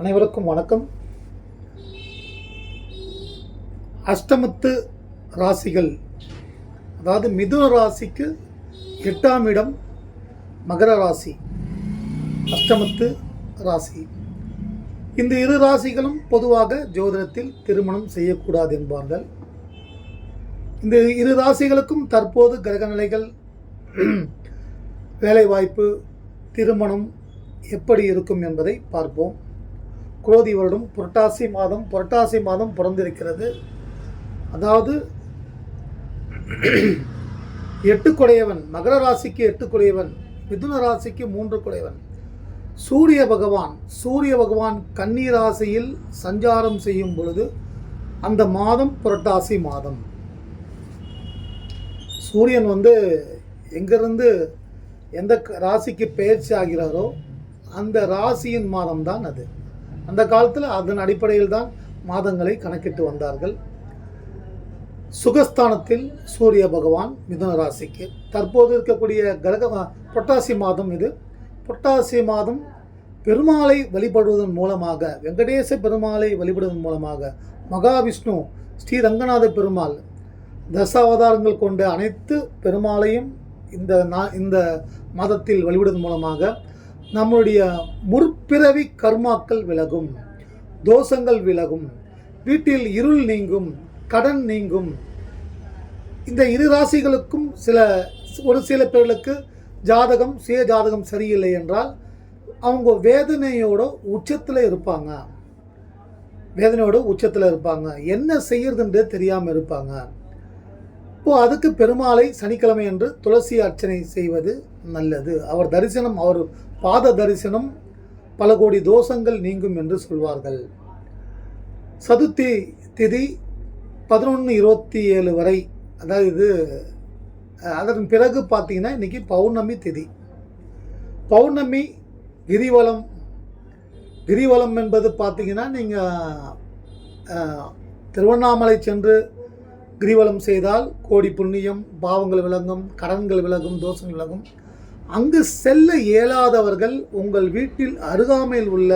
அனைவருக்கும் வணக்கம். அஷ்டமத்து ராசிகள். அதாவது மிதுன ராசிக்கு எட்டாம் இடம் மகர ராசி. அஷ்டமத்து ராசி. இந்த இரு ராசிகளும் பொதுவாக ஜோதிடத்தில் திருமணம் செய்யக்கூடாது என்பார்கள். இந்த இரு ராசிகளுக்கும் தற்போது கிரகநிலைகள் வேலைவாய்ப்பு திருமணம் எப்படி இருக்கும் என்பதை பார்ப்போம். குரோதி வருடம் புரட்டாசி மாதம் புரட்டாசி மாதம் பிறந்திருக்கிறது. அதாவது எட்டு குடையவன் மகர ராசிக்கு எட்டு குடையவன் மிதுன ராசிக்கு மூன்று குடையவன். சூரிய பகவான் சூரிய பகவான் கன்னி ராசியில் சஞ்சாரம் செய்யும் பொழுது அந்த மாதம் புரட்டாசி மாதம். சூரியன் வந்து எங்கிருந்து எந்த ராசிக்கு பயிற்சி ஆகிறாரோ அந்த ராசியின் மாதம்தான் அது. அந்த காலத்தில் அதன் அடிப்படையில் தான் மாதங்களை கணக்கிட்டு வந்தார்கள். சுகஸ்தானத்தில் சூரிய பகவான் மிதுன ராசிக்கு. தற்போது இருக்கக்கூடிய கடக பொட்டாசி மாதம் இது. புரட்டாசி மாதம் பெருமாளை வழிபடுவதன் மூலமாக வெங்கடேச பெருமாளை வழிபடுவதன் மூலமாக மகாவிஷ்ணு ஸ்ரீ ரங்கநாத பெருமாள் தசாவதாரங்கள் கொண்ட அனைத்து பெருமாளையும் இந்த நா இந்த மாதத்தில் வழிபடுவதன் மூலமாக நம்முடைய முற்பிறவி கர்மாக்கள் விலகும் தோஷங்கள் விலகும் வீட்டில் இருள் நீங்கும் கடன் நீங்கும். இந்த இரு ராசிகளுக்கும் சில ஒரு சில பேர்களுக்கு ஜாதகம் சுய ஜாதகம் சரியில்லை என்றால் அவங்க வேதனையோட உச்சத்தில் இருப்பாங்க. வேதனையோட உச்சத்தில் இருப்பாங்க. என்ன செய்யறதுன்றே தெரியாமல் இருப்பாங்க. இப்போ அதுக்கு பெருமாளை சனிக்கிழமை என்று துளசி அர்ச்சனை செய்வது நல்லது. அவர் தரிசனம் அவர் பாத தரிசனம் பல கோடி தோஷங்கள் நீங்கும் என்று சொல்வார்கள். சதுர்த்தி திதி பதினொன்று இருபத்தி ஏழு வரை அதாவது இது அதன் பிறகு பார்த்தீங்கன்னா இன்னைக்கு பௌர்ணமி திதி. பௌர்ணமி கிரிவலம் கிரிவலம் என்பது பார்த்தீங்கன்னா நீங்கள் திருவண்ணாமலை சென்று கிரிவலம் செய்தால் கோடி புண்ணியம் பாவங்கள் விலகும் கடன்கள் விலகும் தோஷங்கள் விலகும். அங்கு செல்ல இயலாதவர்கள் உங்கள் வீட்டில் அருகாமையில் உள்ள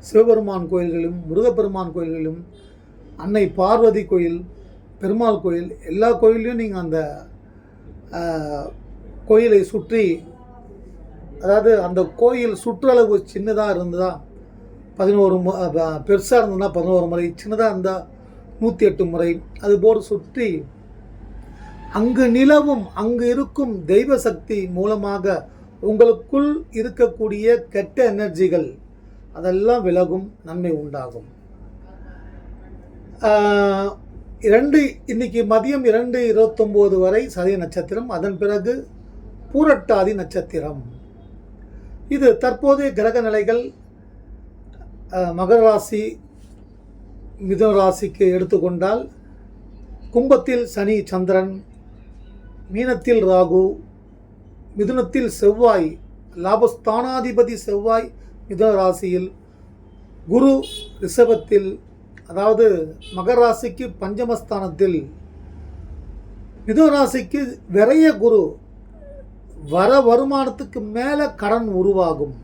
சிவபெருமான் கோயில்களும் முருகப்பெருமான் கோயில்களும் அன்னை பார்வதி கோயில் பெருமாள் கோயில் எல்லா கோயிலையும் நீங்கள் அந்த கோயிலை சுற்றி அதாவது அந்த கோயில் சுற்றளவு சின்னதாக இருந்ததா? பதினோரு பெருசாக இருந்ததுன்னா பதினோரு முறை சின்னதாக இருந்தால் நூற்றி எட்டு முறை அதுபோல் சுற்றி அங்கு நிலவும் அங்கு இருக்கும் தெய்வ சக்தி மூலமாக உங்களுக்குள் இருக்கக்கூடிய கெட்ட எனர்ஜிகள் அதெல்லாம் விலகும் நன்மை உண்டாகும். இரண்டு இன்னைக்கு மதியம் இரண்டு இருபத்தொம்போது வரை சதய நட்சத்திரம் அதன் பிறகு பூரட்டாதி நட்சத்திரம். இது தற்போதைய கிரக நிலைகள் மகர ராசி மிதுன ராசிக்கு எடுத்துக்கொண்டால் கும்பத்தில் சனி சந்திரன் மீனத்தில் ராகு மிதுனத்தில் செவ்வாய் லாபஸ்தானாதிபதி செவ்வாய் மிதுன ராசியில் குரு ரிஷபத்தில் அதாவது மகர ராசிக்கு பஞ்சமஸ்தானத்தில் மிதுன ராசிக்கு விரைய குரு வர வருமானத்துக்கு மேலே கடன் உருவாகும்.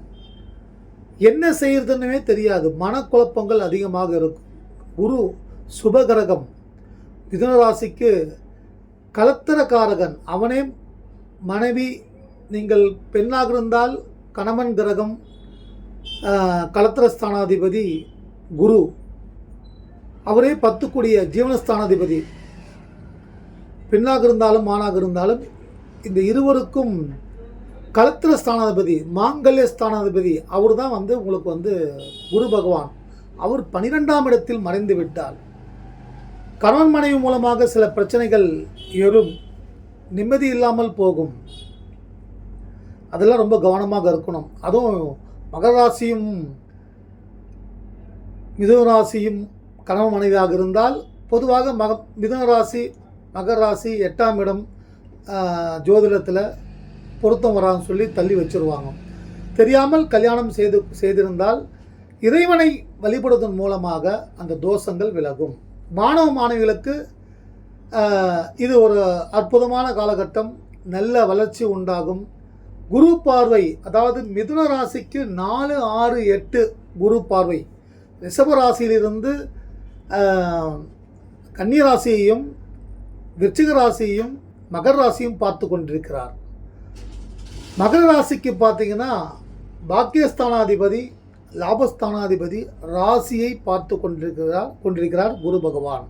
என்ன செய்யறதுன்னுமே தெரியாது. மனக்குழப்பங்கள் அதிகமாக இருக்கும். குரு சுபகிரகம் மிதுன ராசிக்கு கலத்திரக்காரகன். அவனே மனைவி நீங்கள் பெண்ணாக இருந்தால் கணவன் கிரகம் கலத்திரஸ்தானாதிபதி குரு. அவரே பத்துக்குடிய ஜீவனஸ்தானாதிபதி. பெண்ணாக இருந்தாலும் ஆணாக இருந்தாலும் இந்த இருவருக்கும் கலத்திர ஸ்தானாதிபதி மாங்கல்ய ஸ்தானாதிபதி அவர் தான் வந்து உங்களுக்கு வந்து குரு பகவான். அவர் பனிரெண்டாம் இடத்தில் மறைந்து விட்டார். கணவன் மனைவி மூலமாக சில பிரச்சனைகள் எழும் நிம்மதி இல்லாமல் போகும். அதெல்லாம் ரொம்ப கவனமாக இருக்கணும். அதுவும் மகர ராசியும் மிதுன ராசியும் கணவன் மனைவியாக இருந்தால் பொதுவாக மக மிதுன ராசி மகர ராசி எட்டாம் இடம் ஜோதிடத்தில் பொருத்தம் வரான்னு சொல்லி தள்ளி வச்சிருவாங்க. தெரியாமல் கல்யாணம் செய்து செய்திருந்தால் இறைவனை வழிபடுவதன் மூலமாக அந்த தோஷங்கள் விலகும். மாணவ மாணவிகளுக்கு இது ஒரு அற்புதமான காலகட்டம். நல்ல வளர்ச்சி உண்டாகும். குரு பார்வை அதாவது மிதுன ராசிக்கு நாலு ஆறு எட்டு குரு பார்வை. ரிஷபராசியிலிருந்து ராசியிலிருந்து கன்னிராசியையும் விருச்சிக ராசியையும் மகர ராசியும் பார்த்து கொண்டிருக்கிறார். மகர ராசிக்கு பார்த்தீங்கன்னா பாக்கியஸ்தானாதிபதி லாபஸ்தானாதிபதி ராசியை பார்த்து கொண்டிருக்கிறார் கொண்டிருக்கிறார் குரு பகவான்.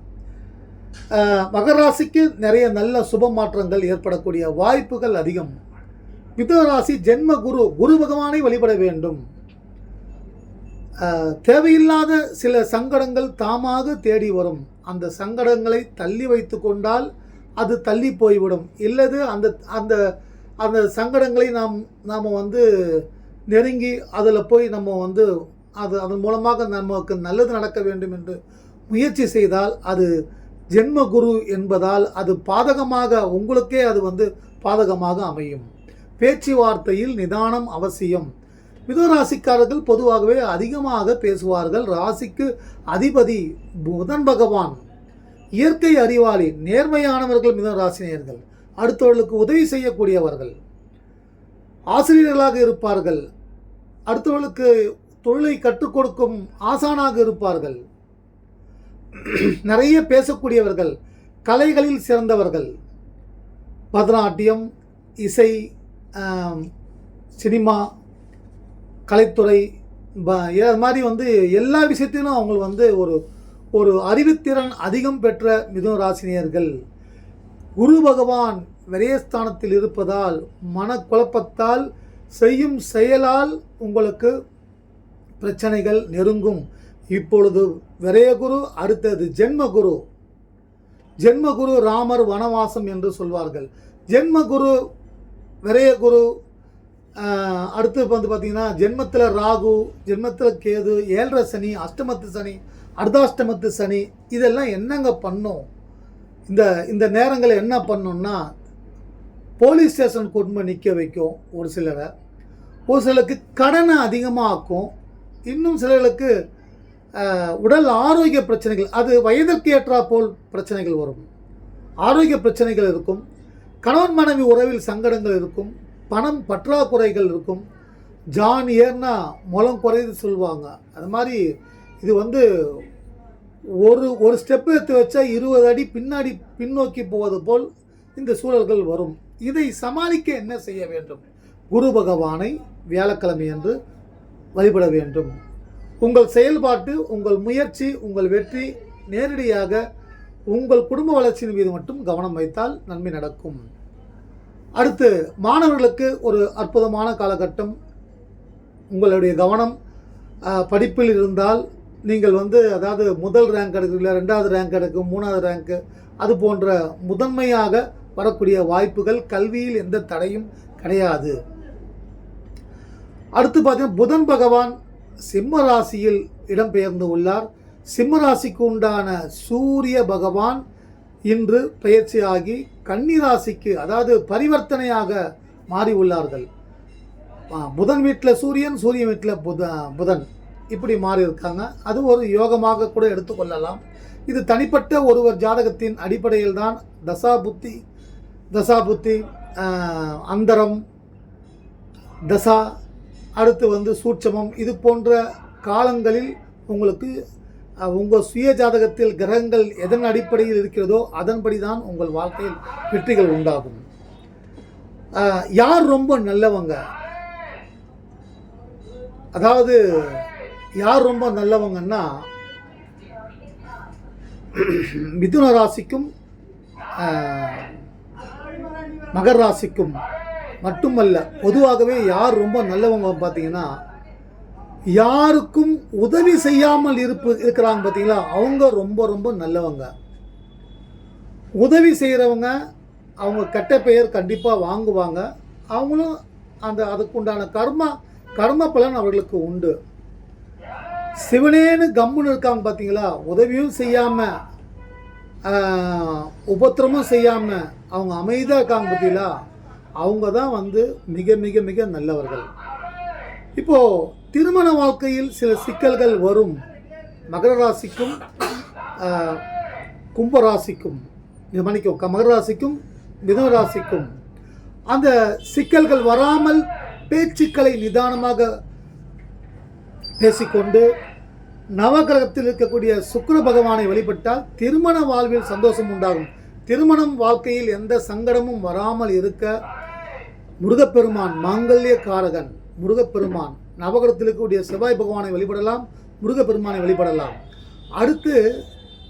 மகர ராசிக்கு நிறைய நல்ல சுப மாற்றங்கள் ஏற்படக்கூடிய வாய்ப்புகள் அதிகம். மிதராசி ஜென்ம குரு குரு பகவானை வழிபட வேண்டும். தேவையில்லாத சில சங்கடங்கள் தாமாக தேடி வரும். அந்த சங்கடங்களை தள்ளி வைத்து கொண்டால் அது தள்ளி போய்விடும். இல்லது அந்த அந்த அந்த சங்கடங்களை நாம் நாம் வந்து நெருங்கி அதில் போய் நம்ம வந்து அது அதன் மூலமாக நமக்கு நல்லது நடக்க வேண்டும் என்று முயற்சி செய்தால் அது ஜென்ம குரு என்பதால் அது பாதகமாக உங்களுக்கே அது வந்து பாதகமாக அமையும். பேச்சுவார்த்தையில் நிதானம் அவசியம். மிதுன ராசிக்காரர்கள் பொதுவாகவே அதிகமாக பேசுவார்கள். ராசிக்கு அதிபதி புதன் பகவான். இயற்கை அறிவாளி நேர்மையானவர்கள் மிதுன ராசினியர்கள் அடுத்தவர்களுக்கு உதவி செய்யக்கூடியவர்கள். ஆசிரியர்களாக இருப்பார்கள். அடுத்தவர்களுக்கு தொழிலை கற்றுக் கொடுக்கும் ஆசானாக இருப்பார்கள். நிறைய பேசக்கூடியவர்கள் கலைகளில் சிறந்தவர்கள். பரதநாட்டியம் இசை சினிமா கலைத்துறை ப- மாதிரி வந்து எல்லா விஷயத்திலும் அவங்க வந்து ஒரு ஒரு அறிவுத்திறன் அதிகம் பெற்ற மிதுன ராசினியர்கள் குரு பகவான் விரயஸ்தானத்தில் இருப்பதால் மனக்குழப்பத்தால் செய்யும் செயலால் உங்களுக்கு பிரச்சனைகள் நெருங்கும். இப்பொழுது விரயகுரு அடுத்தது ஜென்மகுரு. ஜென்மகுரு ராமர் வனவாசம் என்று சொல்வார்கள். ஜென்மகுரு விரயகுரு அடுத்து வந்து பார்த்திங்கன்னா ஜென்மத்தில் ராகு ஜென்மத்தில் கேது ஏழரை சனி அஷ்டமத்து சனி அர்த்தாஷ்டமத்து சனி இதெல்லாம் என்னங்க பண்ணும்? இந்த இந்த நேரங்களில் என்ன பண்ணும்னா போலீஸ் ஸ்டேஷன் கொண்டு போய் நிற்க வைக்கும் ஒரு சிலரை. ஒரு சிலருக்கு கடனை அதிகமாக ஆக்கும் இன்னும் சிலர்களுக்கு உடல் ஆரோக்கிய பிரச்சனைகள் அது வயதிற்கு ஏற்றா போல் பிரச்சனைகள் வரும். ஆரோக்கிய பிரச்சனைகள் இருக்கும். கணவன் மனைவி உறவில் சங்கடங்கள் இருக்கும். பணம் பற்றாக்குறைகள் இருக்கும். ஜான் ஏர்னா முலம் குறையுது சொல்லுவாங்க. அது மாதிரி இது வந்து ஒரு ஒரு ஸ்டெப் எடுத்து வச்சா இருபது அடி பின்னாடி பின்னோக்கி போவது போல் இந்த சூழல்கள் வரும். இதை சமாளிக்க என்ன செய்ய வேண்டும்? குரு பகவானை வியாழக்கிழமை என்று வழிபட வேண்டும். உங்கள் செயல்பாட்டு உங்கள் முயற்சி உங்கள் வெற்றி நேரடியாக உங்கள் குடும்ப வளர்ச்சியின் மீது மட்டும் கவனம் வைத்தால் நன்மை நடக்கும். அடுத்து மாணவர்களுக்கு ஒரு அற்புதமான காலகட்டம். உங்களுடைய கவனம் படிப்பில் இருந்தால் நீங்கள் வந்து அதாவது முதல் ரேங்க் எடுக்கிறீங்களா ரெண்டாவது ரேங்க் எடுக்கும் மூணாவது ரேங்க்கு அது போன்ற முதன்மையாக வரக்கூடிய வாய்ப்புகள் கல்வியில் எந்த தடையும் கிடையாது. அடுத்து பார்த்தீங்கன்னா புதன் பகவான் சிம்ம ராசியில் இடம்பெயர்ந்து உள்ளார். சிம்ம ராசிக்கு உண்டான சூரிய பகவான் இன்று பயிற்சியாகி கன்னிராசிக்கு அதாவது பரிவர்த்தனையாக மாறி உள்ளார்கள். புதன் வீட்டில் சூரியன் சூரியன் வீட்டில் புத புதன் இப்படி மாறி இருக்காங்க. அது ஒரு யோகமாக கூட எடுத்துக்கொள்ளலாம். இது தனிப்பட்ட ஒருவர் ஜாதகத்தின் அடிப்படையில் தான் தசா புத்தி தசா புத்தி அந்தரம் தசா அடுத்து வந்து சூட்சமம். இது போன்ற காலங்களில் உங்களுக்கு உங்கள் சுய ஜாதகத்தில் கிரகங்கள் எதன் அடிப்படையில் இருக்கிறதோ அதன்படி தான் உங்கள் வாழ்க்கையில் வெற்றிகள் உண்டாகும். யார் ரொம்ப நல்லவங்க? அதாவது யார் ரொம்ப நல்லவங்கன்னா மிதுன ராசிக்கும் மகர் ராசிக்கும் மட்டுமல்ல பொதுவாகவே யார் ரொம்ப நல்லவங்க பார்த்தீங்கன்னா யாருக்கும் உதவி செய்யாமல் இருப்பு இருக்கிறாங்க பார்த்தீங்களா? அவங்க ரொம்ப ரொம்ப நல்லவங்க. உதவி செய்கிறவங்க அவங்க கெட்ட பெயர் கண்டிப்பாக வாங்குவாங்க. அவங்களும் அந்த அதுக்குண்டான கர்மா கர்ம பலன் அவர்களுக்கு உண்டு. சிவனேன்னு கம்முன்னு இருக்காங்க பார்த்தீங்களா? உதவியும் செய்யாமல் உபத்திரமும் செய்யாமல் அவங்க அமைதியாக இருக்காங்க பார்த்தீங்களா அவங்க தான் வந்து மிக மிக மிக நல்லவர்கள். இப்போது திருமண வாழ்க்கையில் சில சிக்கல்கள் வரும். மகர ராசிக்கும் கும்பராசிக்கும் கும்ப இது மன்னிக்கும் மகர ராசிக்கும் மிதுன ராசிக்கும். அந்த சிக்கல்கள் வராமல் பேச்சுக்களை நிதானமாக பேசிக்கொண்டு நவகிரகத்தில் இருக்கக்கூடிய சுக்கர பகவானை வழிபட்டால் திருமண வாழ்வில் சந்தோஷம் உண்டாகும். திருமணம் வாழ்க்கையில் எந்த சங்கடமும் வராமல் இருக்க முருகப்பெருமான் மாங்கல்ய காரகன் முருகப்பெருமான். நவகிரகத்தில் இருக்கக்கூடிய செவ்வாய் பகவானை வழிபடலாம் முருகப்பெருமானை வழிபடலாம். அடுத்து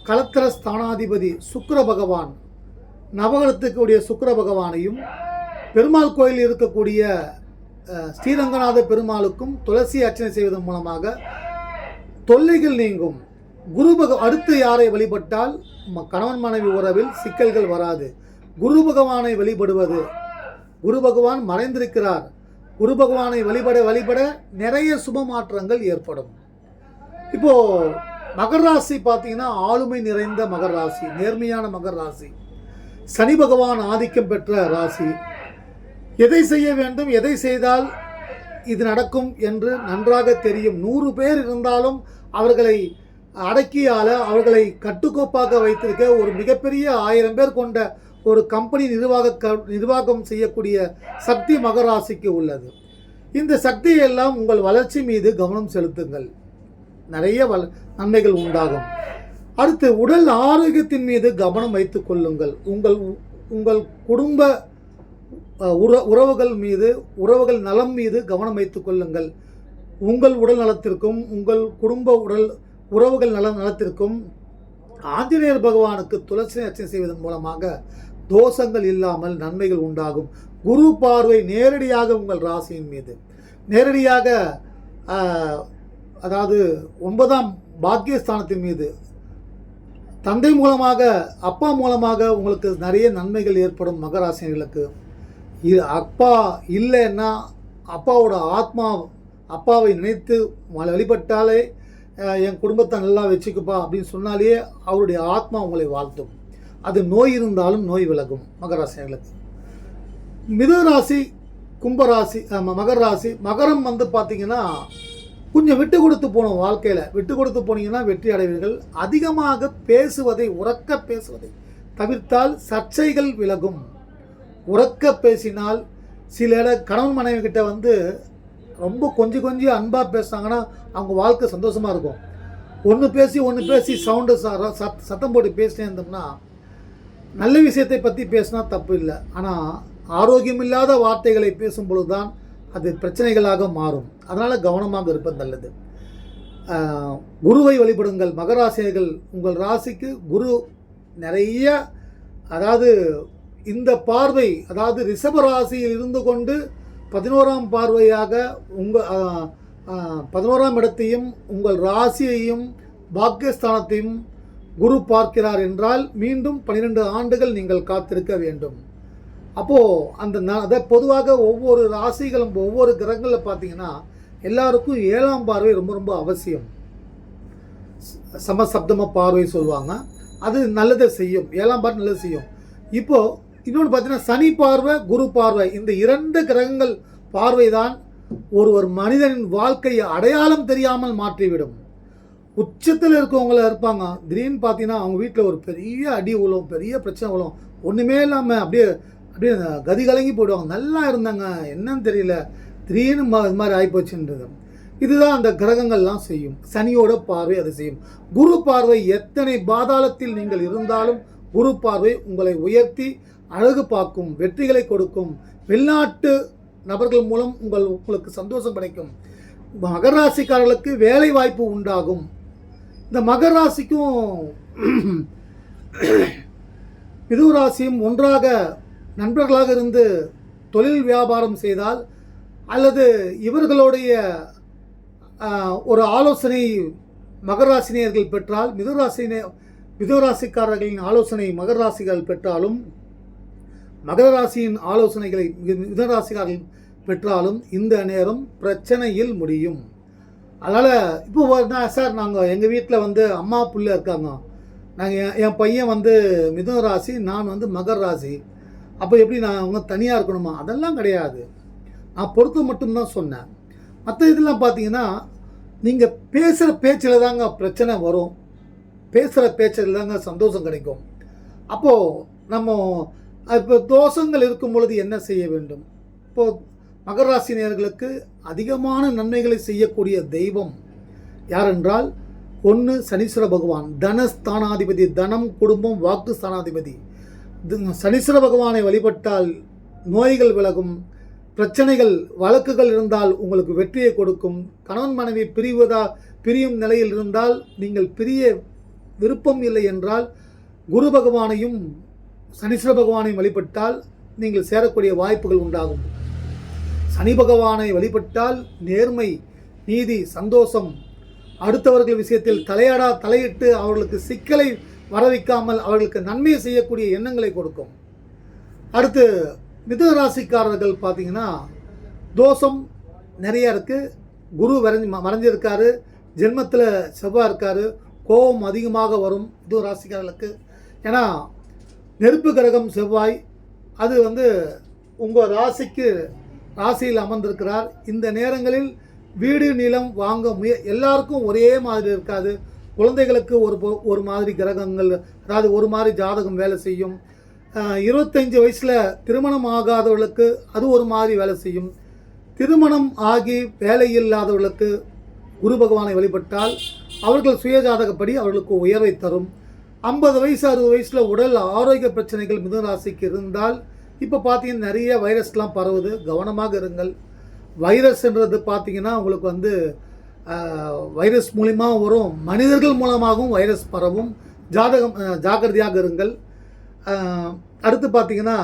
கலத்திர ஸ்தானாதிபதி சுக்கர பகவான். நவகிரகத்துக்குடைய சுக்கர பகவானையும் பெருமாள் கோயில் இருக்கக்கூடிய ஸ்ரீரங்கநாத பெருமாளுக்கும் துளசி அர்ச்சனை செய்வதன் மூலமாக தொல்லைகள் நீங்கும். குரு பக அடுத்து யாரை வழிபட்டால்? ம- கணவன் மனைவி உறவில் சிக்கல்கள் வராது. குரு பகவானை வழிபடுவது. குரு பகவான் மறைந்திருக்கிறார். குரு பகவானை வழிபட வழிபட நிறைய சுப மாற்றங்கள் ஏற்படும். இப்போ மகர் ராசி பார்த்தீங்கன்னா ஆளுமை நிறைந்த மகர் ராசி நேர்மையான மகர் ராசி. சனி பகவான் ஆதிக்கம் பெற்ற ராசி. எதை செய்ய வேண்டும்? எதை செய்தால் இது நடக்கும் என்று நன்றாக தெரியும். நூறு பேர் இருந்தாலும் அவர்களை அடக்கியால அவர்களை கட்டுக்கோப்பாக வைத்திருக்க ஒரு மிகப்பெரிய ஆயிரம் பேர் கொண்ட ஒரு கம்பெனி நிர்வாக க- நிர்வாகம் செய்யக்கூடிய சக்தி மகராசிக்கு உள்ளது. இந்த சக்தியை எல்லாம் உங்கள் வளர்ச்சி மீது கவனம் செலுத்துங்கள். நிறைய வள நன்மைகள் உண்டாகும். அடுத்து உடல் ஆரோக்கியத்தின் மீது கவனம் வைத்துக் கொள்ளுங்கள். உங்கள் உங்கள் குடும்ப உற உறவுகள் மீது உறவுகள் நலம் மீது கவனம் வைத்துக் கொள்ளுங்கள். உங்கள் உடல் நலத்திற்கும் உங்கள் குடும்ப உடல் உறவுகள் நல நலத்திற்கும் ஆஞ்சநேயர் பகவானுக்கு துளசி அர்ச்சனை செய்வதன் மூலமாக தோஷங்கள் இல்லாமல் நன்மைகள் உண்டாகும். குரு பார்வை நேரடியாக உங்கள் ராசியின் மீது. நேரடியாக அதாவது ஒன்பதாம் பாக்கியஸ்தானத்தின் மீது. தந்தை மூலமாக அப்பா மூலமாக உங்களுக்கு நிறைய நன்மைகள் ஏற்படும் மகராசினிகளுக்கு. இது அப்பா இல்லைன்னா அப்பாவோட ஆத்மா அப்பாவை நினைத்து வழிபட்டாலே என் குடும்பத்தை நல்லா வச்சுக்குப்பா அப்படின்னு சொன்னாலே அவருடைய ஆத்மா உங்களை வாழ்த்தும். அது நோய் இருந்தாலும் நோய் விலகும் மகராசினிகளுக்கு மிதுன ராசி கும்பராசி மகர ராசி மகரம் வந்து பார்த்தீங்கன்னா கொஞ்சம் விட்டு கொடுத்து போகணும் வாழ்க்கையில் விட்டு கொடுத்து போனீங்கன்னா வெற்றி அடைவீர்கள். அதிகமாக பேசுவதை உறக்க பேசுவதை தவிர்த்தால் சர்ச்சைகள் விலகும். உறக்க பேசினால் சில இட கணவன் மனைவி கிட்ட வந்து ரொம்ப கொஞ்சம் கொஞ்சம் அன்பாக பேசுனாங்கன்னா அவங்க வாழ்க்கை சந்தோஷமாக இருக்கும். ஒன்று பேசி ஒன்று பேசி சவுண்டு சத் சத்தம் போட்டு பேசினே இருந்தோம்னா நல்ல விஷயத்தை பற்றி பேசினா தப்பு இல்லை. ஆனால் ஆரோக்கியமில்லாத வார்த்தைகளை பேசும் பொழுது தான் அது பிரச்சனைகளாக மாறும். அதனால் கவனமாக இருப்பது நல்லது. குருவை வழிபடுங்கள். மகராசியர்கள் உங்கள் ராசிக்கு குரு நிறைய அதாவது இந்த பார்வை அதாவது ரிஷபராசியில் இருந்து கொண்டு பதினோராம் பார்வையாக உங்கள் பதினோராம் இடத்தையும் உங்கள் ராசியையும் பாக்கியஸ்தானத்தையும் குரு பார்க்கிறார் என்றால் மீண்டும் பன்னிரெண்டு ஆண்டுகள் நீங்கள் காத்திருக்க வேண்டும். அப்போது அந்த ந அதை பொதுவாக ஒவ்வொரு ராசிகளும் ஒவ்வொரு கிரகங்களில் பார்த்தீங்கன்னா எல்லாருக்கும் ஏழாம் பார்வை ரொம்ப ரொம்ப அவசியம். சமசப்தம பார்வை சொல்லுவாங்க. அது நல்லதை செய்யும். ஏழாம் பார்வை நல்லது செய்யும். இப்போது இன்னொன்று பார்த்தீங்கன்னா சனி பார்வை குரு பார்வை. இந்த இரண்டு கிரகங்கள் பார்வை தான் ஒருவர் மனிதனின் வாழ்க்கையை அடையாளம் தெரியாமல் மாற்றிவிடும். உச்சத்தில் இருக்கவங்கள இருப்பாங்க. திடீர்னு பார்த்தீங்கன்னா அவங்க வீட்டில் ஒரு பெரிய அடி உழும் பெரிய பிரச்சனை உழும். ஒன்றுமே இல்லாமல் அப்படியே அப்படியே கதி கலங்கி போயிடுவாங்க. நல்லா இருந்தாங்க. என்னன்னு தெரியல. திடீர்னு ம- இது மாதிரி ஆகிப்போச்சுன்றது இதுதான் அந்த கிரகங்கள்லாம் செய்யும். சனியோட பார்வை அது செய்யும். குரு பார்வை எத்தனை பாதாளத்தில் நீங்கள் இருந்தாலும் குரு பார்வை உங்களை உயர்த்தி அழகு பார்க்கும் வெற்றிகளை கொடுக்கும் வெளிநாட்டு நபர்கள் மூலம் உங்கள் உங்களுக்கு சந்தோஷம் கிடைக்கும். மகர ராசிக்காரர்களுக்கு வேலை வாய்ப்பு உண்டாகும். இந்த மகர ராசிக்கும் மிதுராசியும் ஒன்றாக நண்பர்களாக இருந்து தொழில் வியாபாரம் செய்தால் அல்லது இவர்களுடைய ஒரு ஆலோசனை மகர ராசினியர்கள் பெற்றால் மிதுராசினி மிதுராசிக்காரர்களின் ராசிக்காரர்களின் ஆலோசனை மகர ராசிகள் பெற்றாலும் மகர ராசியின் ஆலோசனைகளை மி- பெற்றாலும் இந்த நேரம் பிரச்சனையில் முடியும். அதனால் இப்போ நான் சார் நாங்கள் எங்கள் வீட்டில் வந்து அம்மா புள்ள இருக்காங்க. நாங்கள் என் என் பையன் வந்து மிதுன ராசி நான் வந்து மகர் ராசி. அப்போ எப்படி நான் அவங்க தனியாக இருக்கணுமா? அதெல்லாம் கிடையாது. நான் பொறுத்து மட்டும்தான் சொன்னேன். மற்ற இதெல்லாம் பார்த்தீங்கன்னா நீங்கள் பேசுகிற பேச்சில் தாங்க பிரச்சனை வரும். பேசுகிற பேச்சில் தாங்க சந்தோஷம் கிடைக்கும். அப்போது நம்ம இப்போ தோஷங்கள் இருக்கும் பொழுது என்ன செய்ய வேண்டும்? இப்போது மகராசினியர்களுக்கு அதிகமான நன்மைகளை செய்யக்கூடிய தெய்வம் யாரென்றால் ஒன்று சனீஸ்வர பகவான் தனஸ்தானாதிபதி தனம் குடும்பம் வாக்கு ஸ்தானாதிபதி. சனீஸ்வர பகவானை வழிபட்டால் நோய்கள் விலகும் பிரச்சனைகள் வழக்குகள் இருந்தால் உங்களுக்கு வெற்றியை கொடுக்கும். கணவன் மனைவி பிரிவதா பிரியும் நிலையில் இருந்தால் நீங்கள் பிரிய விருப்பம் இல்லை என்றால் குரு பகவானையும் சனீஸ்வர பகவானை வழிபட்டால் நீங்கள் சேரக்கூடிய வாய்ப்புகள் உண்டாகும். சனி பகவானை வழிபட்டால் நேர்மை நீதி சந்தோஷம். அடுத்தவர்கள் விஷயத்தில் தலையாடா தலையிட்டு அவர்களுக்கு சிக்கலை வரவைக்காமல் அவர்களுக்கு நன்மையை செய்யக்கூடிய எண்ணங்களை கொடுக்கும். அடுத்து மிதுன ராசிக்காரர்கள் பார்த்தீங்கன்னா தோஷம் நிறைய இருக்குது குரு வரைஞ்சி மறைஞ்சிருக்காரு. ஜென்மத்தில் செவ்வாய் இருக்காரு. கோபம் அதிகமாக வரும் மிதுன ராசிக்காரர்களுக்கு ஏன்னா நெருப்பு கிரகம் செவ்வாய் அது வந்து உங்கள் ராசிக்கு ராசியில் அமர்ந்திருக்கிறார். இந்த நேரங்களில் வீடு நிலம் வாங்க முய எல்லாருக்கும் ஒரே மாதிரி இருக்காது. குழந்தைகளுக்கு ஒரு ஒரு மாதிரி கிரகங்கள் அதாவது ஒரு மாதிரி ஜாதகம் வேலை செய்யும். இருபத்தஞ்சி வயசில் திருமணம் ஆகாதவர்களுக்கு அது ஒரு மாதிரி வேலை செய்யும். திருமணம் ஆகி வேலை இல்லாதவர்களுக்கு குரு பகவானை வழிபட்டால் அவர்கள் சுயஜாதகப்படி அவர்களுக்கு உயர்வை தரும். ஐம்பது வயசு அறுபது வயசில் உடல் ஆரோக்கிய பிரச்சனைகள் மிதுன ராசிக்கு இருந்தால் இப்போ பார்த்தீங்கன்னா நிறைய வைரஸ்லாம் பரவுது. கவனமாக இருங்கள். வைரஸ்ன்றது பார்த்தீங்கன்னா உங்களுக்கு வந்து வைரஸ் மூலிமா வரும். மனிதர்கள் மூலமாகவும் வைரஸ் பரவும். ஜாதகம் ஜாக்கிரதையாக இருங்கள். அடுத்து பார்த்தீங்கன்னா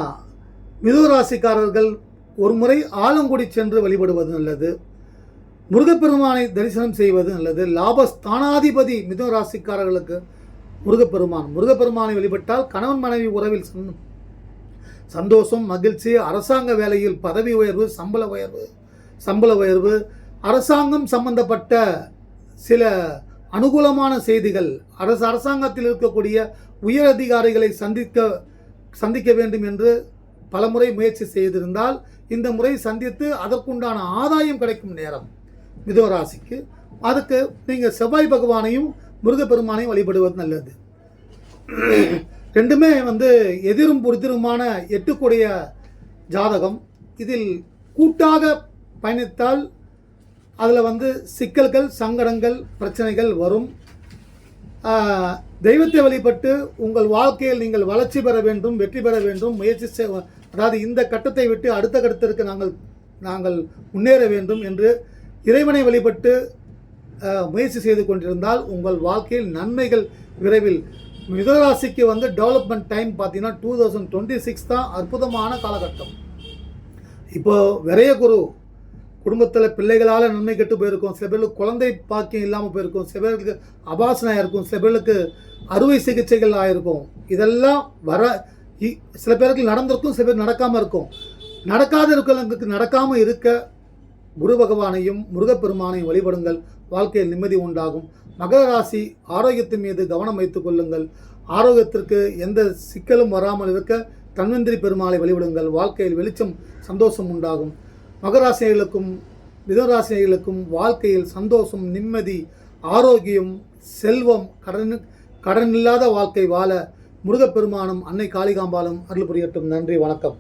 மிதுராசிக்காரர்கள் ஒரு முறை ஆலங்குடி சென்று வழிபடுவது நல்லது. முருகப்பெருமானை தரிசனம் செய்வது நல்லது. லாபஸ்தானாதிபதி மிதுன ராசிக்காரர்களுக்கு முருகப்பெருமான். முருகப்பெருமானை வழிபட்டால் கணவன் மனைவி உறவில் சந்தோஷம் மகிழ்ச்சி அரசாங்க வேலையில் பதவி உயர்வு சம்பள உயர்வு சம்பள உயர்வு அரசாங்கம் சம்பந்தப்பட்ட சில அனுகூலமான செய்திகள் அரசு அரசாங்கத்தில் இருக்கக்கூடிய உயர் அதிகாரிகளை சந்திக்க சந்திக்க வேண்டும் என்று பலமுறை முயற்சி செய்திருந்தால் இந்த முறை சந்தித்து அதற்குண்டான ஆதாயம் கிடைக்கும் நேரம் மிதோராசிக்கு அதுக்கு நீங்கள் செவ்வாய் பகவானையும் முருகப்பெருமானையும் வழிபடுவது நல்லது. ரெண்டுமே வந்து எதிரும் பொருத்திருமான எட்டுக்குடைய ஜாதகம். இதில் கூட்டாக பயணித்தால் அதில் வந்து சிக்கல்கள் சங்கடங்கள் பிரச்சனைகள் வரும். தெய்வத்தை வழிபட்டு உங்கள் வாழ்க்கையில் நீங்கள் வளர்ச்சி பெற வேண்டும் வெற்றி பெற வேண்டும் முயற்சி செய் அதாவது இந்த கட்டத்தை விட்டு அடுத்த கட்டத்திற்கு நாங்கள் நாங்கள் முன்னேற வேண்டும் என்று இறைவனை வழிபட்டு முயற்சி செய்து கொண்டிருந்தால் உங்கள் வாழ்க்கையில் நன்மைகள் விரைவில் மிதராசிக்கு வந்து டெவலப்மெண்ட் டைம் பார்த்தீங்கன்னா டூ தௌசண்ட் டுவெண்ட்டி சிக்ஸ் தான் அற்புதமான காலகட்டம். இப்போ விரைய குரு குடும்பத்தில் பிள்ளைகளால் நன்மை கெட்டு போயிருக்கும். சில பேருக்கு குழந்தை பாக்கியம் இல்லாமல் போயிருக்கும். சில பேருக்கு அபாசனம் ஆயிருக்கும். சில பேருக்கு அறுவை சிகிச்சைகள் ஆகிருக்கும் இதெல்லாம் வர இ- சில பேருக்கு நடந்திருக்கும் சில பேர் நடக்காமல் இருக்கும். நடக்காத இருக்கிறவங்களுக்கு நடக்காமல் இருக்க குரு பகவானையும் முருகப்பெருமானையும் வழிபடுங்கள். வாழ்க்கையில் நிம்மதி உண்டாகும். மகர ராசி ஆரோக்கியத்தின் மீது கவனம் வைத்துக் கொள்ளுங்கள். ஆரோக்கியத்திற்கு எந்த சிக்கலும் வராமல் இருக்க தன்வந்திரி பெருமாளை வழிபடுங்கள். வாழ்க்கையில் வெளிச்சம் சந்தோஷம் உண்டாகும். மகராசினர்களுக்கும் மிதராசினர்களுக்கும் வாழ்க்கையில் சந்தோஷம் நிம்மதி ஆரோக்கியம் செல்வம் கடன் கடனில்லாத வாழ்க்கை வாழ முருகப்பெருமானும் அன்னை காளிகாம்பாலும் அருள் புரியட்டும். நன்றி வணக்கம்.